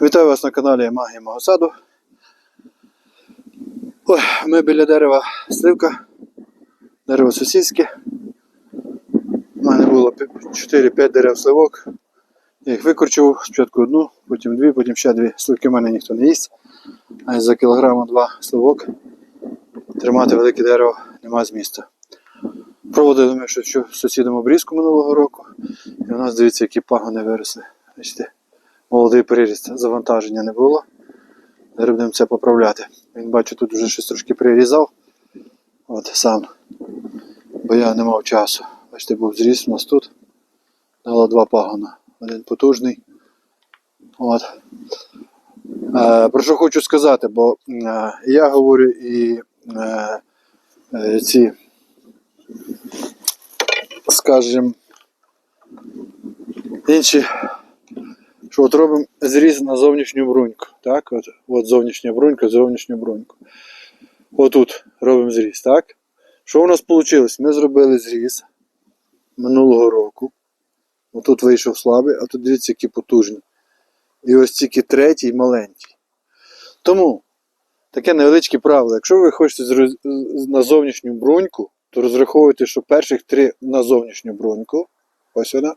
Вітаю вас на каналі Магія мого саду. Ой, ми біля дерева сливка, дерево сусідське. У мене було 4-5 дерев сливок. Я їх викорчував, спочатку одну, потім дві, потім ще дві. Сливки в мене ніхто не їсть. А за кілограма два сливок тримати велике дерево нема змісту. Проводили ми що сусідом обрізку минулого року. І у нас дивіться, які пагони виросли. Бачите? Молодий приріст, завантаження не було. Зараз будемо це поправляти. Він бачу, тут вже щось трошки прирізав. От сам. Бо я не мав часу. Бачите, був зріс у нас тут. Дало два пагона. Один потужний. От. Е, про що хочу сказати, бо е, я говорю і е, е, ці, скажімо, інші що от робимо зріз на зовнішню бруньку. Так? От, от зовнішня брунька, зовнішню бруньку. Отут робимо зріз, так? Що у нас вийшло? Ми зробили зріз минулого року. Отут вийшов слабий, а тут дивіться, які потужні. І ось тільки третій маленький. Тому таке невеличке правило. Якщо ви хочете на зовнішню бруньку, то розраховуйте, що перших три на зовнішню бруньку. Ось вона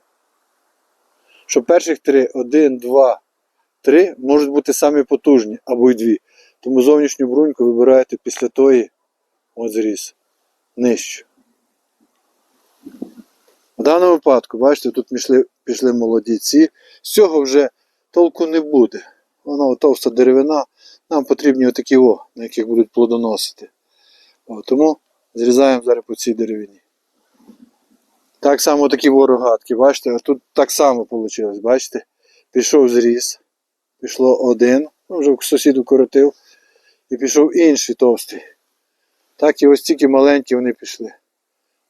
що перших три, один, два, три можуть бути самі потужні або й дві. Тому зовнішню бруньку вибираєте після тої от зріз нижчу. В даному випадку, бачите, тут пішли, пішли молоді ці. З цього вже толку не буде. Вона товста деревина, нам потрібні отакі о, на яких будуть плодоносити. О, тому зрізаємо зараз по цій деревині. Так само такі ворогатки, бачите, а тут так само вийшло, бачите? Пішов зріз, пішло один, ну вже сусід укоротив, і пішов інший товстий. Так і ось тільки маленькі вони пішли.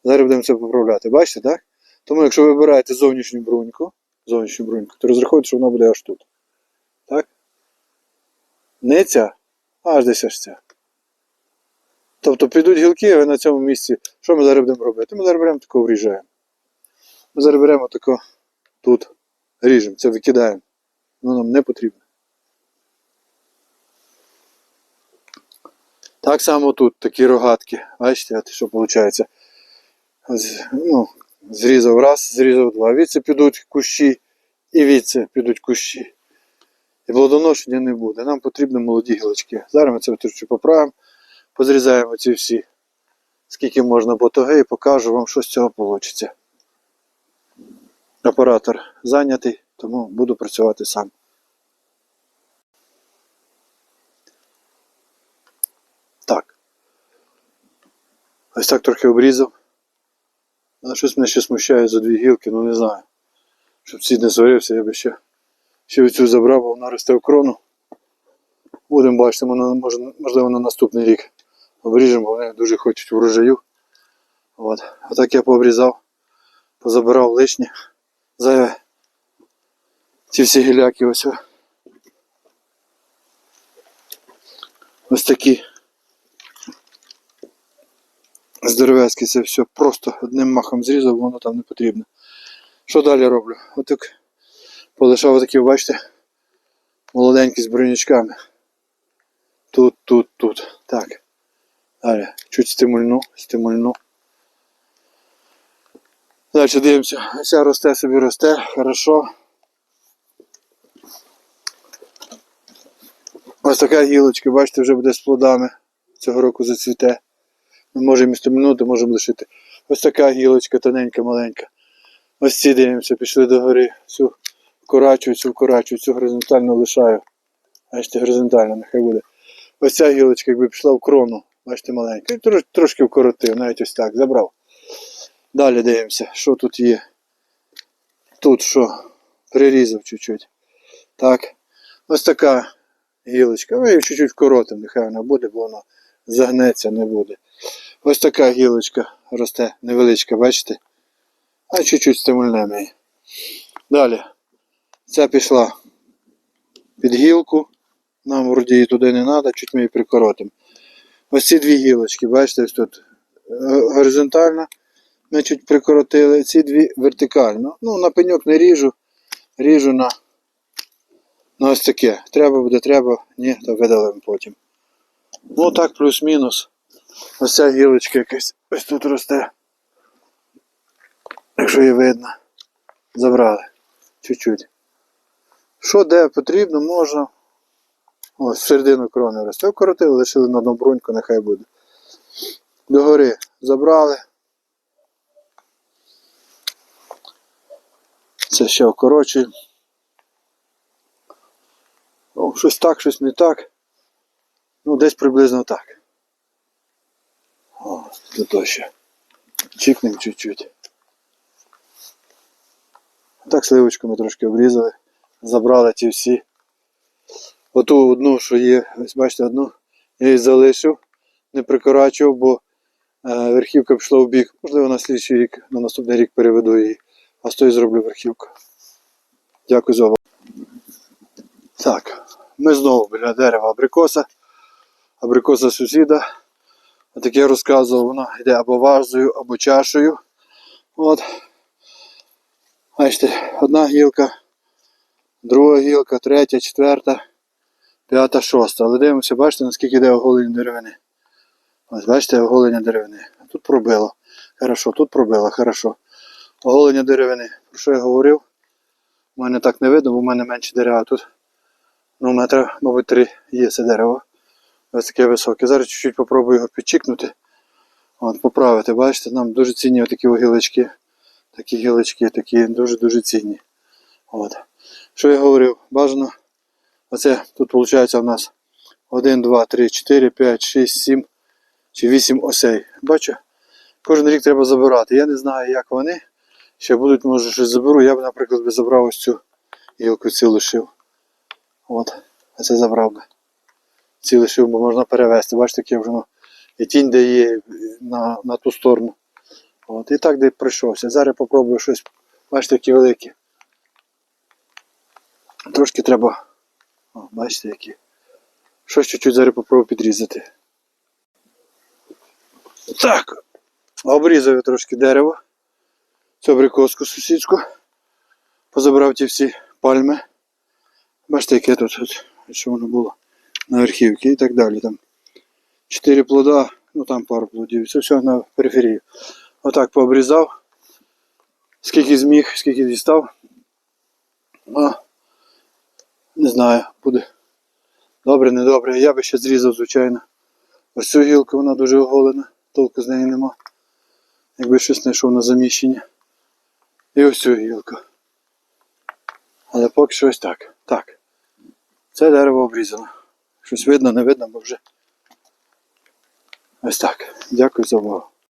Зараз будемо це поправляти, бачите, так? Тому якщо ви вибираєте зовнішню бруньку, зовнішню бруньку, то розраховуйте, що вона буде аж тут. Так? Не ця, аж десь аж ця. Тобто підуть гілки, а ви на цьому місці. Що ми зараз будемо робити? Ми зараз беремо таку вріжаємо. Ми зараз беремо тако тут, ріжемо, це викидаємо. Воно нам не потрібно. Так само тут такі рогатки. Бачите, що виходить? Ну, зрізав раз, зрізав два. Віце підуть кущі і віце підуть кущі. І плодоношення не буде. Нам потрібні молоді гілочки. Зараз ми це трішки поправимо, позрізаємо ці всі, скільки можна ботоги, і покажу вам, що з цього вийде. Оператор зайнятий, тому буду працювати сам. Так. Ось так трохи обрізав. Щось мене ще смущає за дві гілки, ну не знаю. Щоб цid не сварився, я би ще, ще цю забрав, бо вона росте в крону. Будемо бачити, можливо, на наступний рік обріжемо, бо вони дуже хочуть врожаю. От. А так я пообрізав, позабирав лишнє. Зайве. Ці всі гіляки ось. Ось такі. Здоровецькі це все просто одним махом зрізав, воно там не потрібно. Що далі роблю? Отак полишав отакі, бачите, молоденькі з бронячками. Тут, тут, тут. Так. Далі. Чуть стимульну, стимульну. Далі дивимося. Ця росте собі росте, хорошо. Ось така гілочка, бачите, вже буде з плодами. Цього року зацвіте. Ми можемо місто минути, можемо лишити. Ось така гілочка тоненька, маленька. Ось ці дивимося, пішли до гори. Цю вкорачую, цю вкорачую, цю горизонтально лишаю. Бачите, горизонтально нехай буде. Ось ця гілочка, якби пішла в крону, бачите, маленька. І трошки вкоротив, навіть ось так, забрав. Далі дивимося, що тут є. Тут що? Прирізав чуть-чуть. Так. Ось така гілочка. Ми її чуть-чуть вкоротимо, нехай вона буде, бо вона загнеться, не буде. Ось така гілочка росте, невеличка, бачите? А чуть-чуть стимульнемо її. Далі. Ця пішла під гілку. Нам вроді її туди не треба, чуть ми її прикоротимо. Ось ці дві гілочки, бачите, ось тут е, чуть прикоротили, ці дві вертикально. Ну, на пеньок не ріжу, ріжу на Ну ось таке. Треба буде, треба, ні, то видалимо потім. Ну так, плюс-мінус. Ось ця гілочка якась ось тут росте. Якщо її видно. Забрали. Чуть-чуть. Що де потрібно, можна. Ось середину крони росте. Вкоротили, лишили на одну бруньку, нехай буде. Догори забрали. Це ще вкорочуємо. О, щось так, щось не так. Ну, десь приблизно так. О, тут ще. Чикнемо чуть-чуть. Так сливочку ми трошки обрізали. Забрали ті всі. Оту одну, що є, ось бачите, одну, я її залишив, не прикорачував, бо е, верхівка пішла в бік. Можливо, на слідчий рік, на наступний рік переведу її, а з тої зроблю верхівку. Дякую за увагу. Так, ми знову біля дерева абрикоса. Абрикоса сусіда. От як я розказував, вона йде або вазою, або чашею. От. Бачите, одна гілка, друга гілка, третя, четверта, п'ята, шоста. Але дивимося, бачите, наскільки йде оголення деревини. Ось бачите, оголення деревини. Тут пробило. Хорошо, тут пробило, хорошо. Оголення деревини. Про що я говорив? У мене так не видно, бо в мене менше дерева тут. Ну, метра, мабуть, три є це дерево. Ось таке високе. Зараз чуть-чуть попробую його підчікнути. От, поправити, бачите, нам дуже цінні такі гілочки. Такі гілочки, такі дуже-дуже цінні. От. Що я говорив? Бажано. Оце тут виходить у нас 1, 2, 3, 4, 5, 6, 7 чи 8 осей. Бачу? Кожен рік треба забирати. Я не знаю, як вони. Ще будуть, може, щось заберу. Я б, наприклад, би забрав ось цю гілку цю лишив. От. А це забрав би. Ці лишив, бо можна перевезти. Бачите, яке вже воно і тінь дає на, на ту сторону. От, і так де прийшовся. Зараз попробую щось. Бачите, які великі. Трошки треба. О, бачите, які. Щось чуть-чуть зараз попробую підрізати. Так. Обрізав я трошки дерево. Цю абрикоску сусідську. Позабрав ті всі пальми. Бачите, яке тут, що воно було на верхівці і так далі. Там чотири плода, ну там пару плодів. Це все на периферії. Отак пообрізав. Скільки зміг, скільки дістав. А, не знаю, буде добре, не добре. Я би ще зрізав, звичайно. Ось цю гілку вона дуже оголена, толку з неї нема. Якби щось знайшов на заміщення. І ось цю гілку. Але поки що ось так. Так. Це дерево обрізано. Щось видно, не видно, бо вже. Ось так. Дякую за увагу.